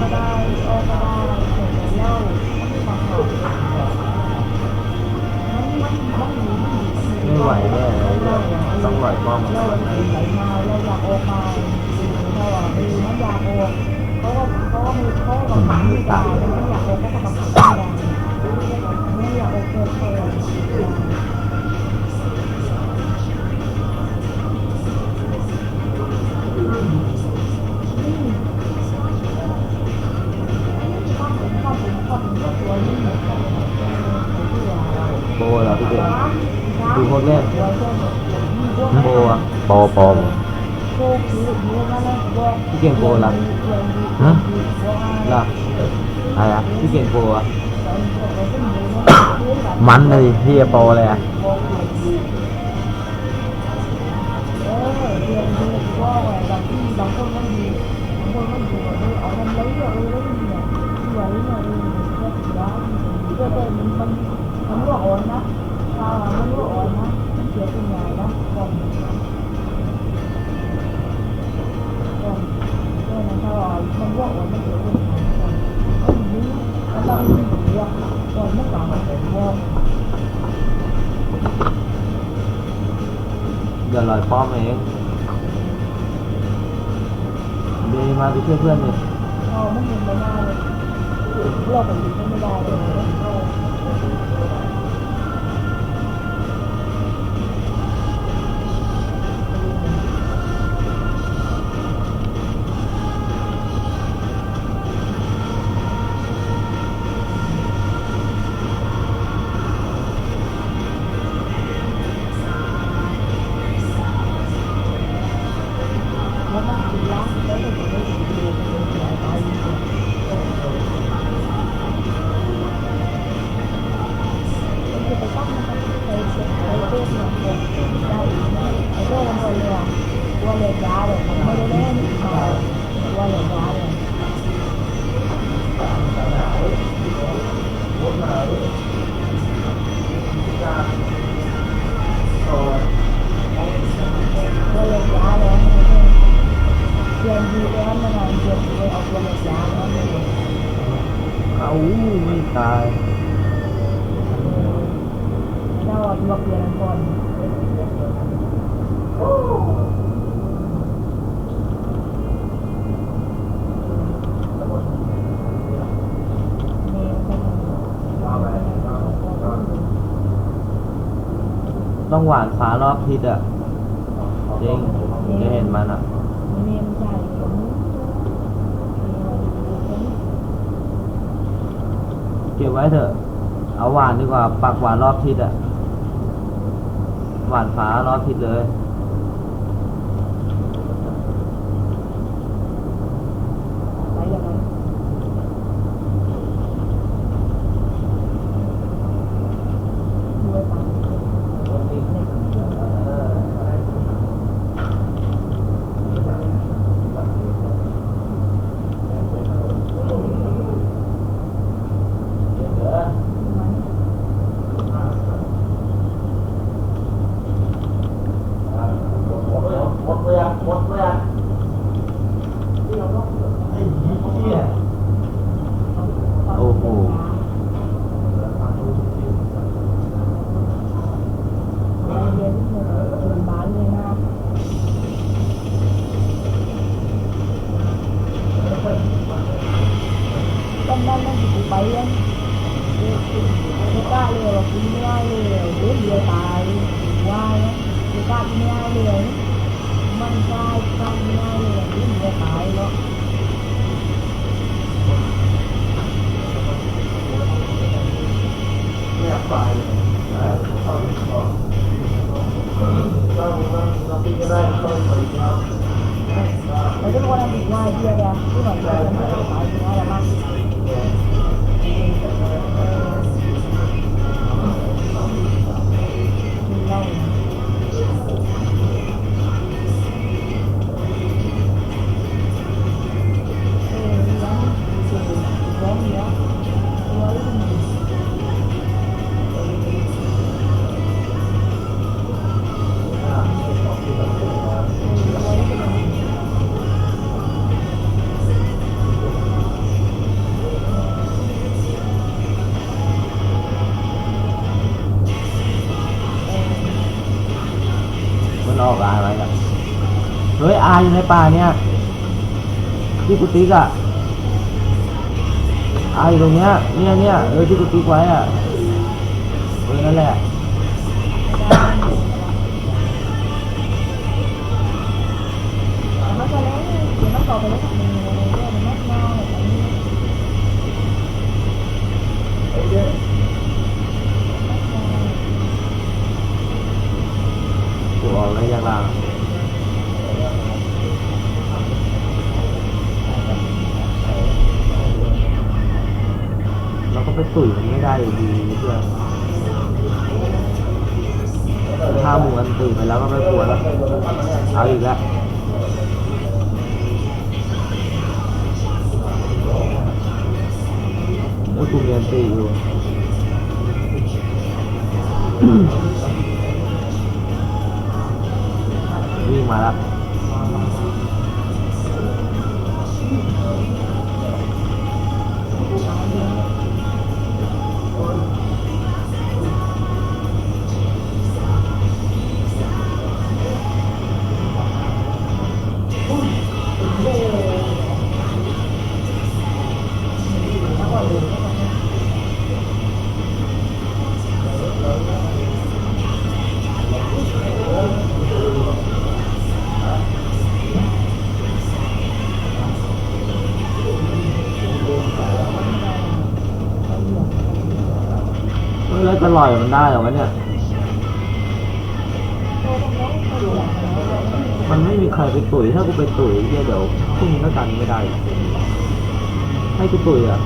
ก็ได้ออกก็ได้เสร็จแล้วเล่ามาหามันมันมันหนีมันหนี ไม่ไหวแน่เลยต้องปล่อยป้อมมัน เรา ก่อน ไหล นะ มาเราอยากออกมาเราอ่ะมีมันอยากออกเขาก็เขาก็มีเขาก็ทำไม่ได้มันอยากออกเขาก็ทำไม่ได้ไม่อย ดูโคตรกโบอะปรโปรพี่เก่งโบเหรอฮะเหรออะไรอะพี่เก่งโบอะมันเลยพี่จะโปอเลยอะ ดี๋ยวลอยป้อมเองเดย์มาไปช่วยเพื่อนดิเราไม่เห็นไม่ได้เลยเราไปดูไม่ได้เลย ไม่ตายเราเอาตัวเปลี่ยนก่อนนี่ก็ต้องหวานฟ้ารอบทิศอะจริงจะเห็นมันอะ เนียมใจผม เก็บไว้เถอะ เอาหวานดีกว่า ปักหวานรอบทิศอะหวานฟ้ารอบทิศเลย ไปอย่างนั้นด้วยตาม โอ้โห เรียนที่เมืองบ้านเลยนะ ตอนนั้นมันอยู่ไปยังไม่กล้าเลยหรอกกินไม่ได้เลยเดี๋ยวเดียวตายว่าไม่กล้ากิ น อยู่ในป่าเนี่ยที่กุฏิกอะอาอยู่ตรงเนี้ยเนี่ยเนี่ยเออที่กุฏิไว้อะเออนั่นแหละ nó có lấy thì nó còn phải lấy mình này cho ไปตุ๋ยมันไม่ได้อยู่ดีเพื่อนถ้าหมูมันตุ๋ยไปแล้วก็ไม่กลัวแล้วเอาอีกแล้วเมื่อกูเรียนตีอยู่วิ่งมาแล้ว ลอยมันได้หรอวะเนี่ย มันไม่มีใครไปตุ๋ยถ้ากูไปตุ๋ยเหี้ยเดี๋ยวพรุ่งนี้ก็กันไม่ได้ ให้กูตุ๋ยอะ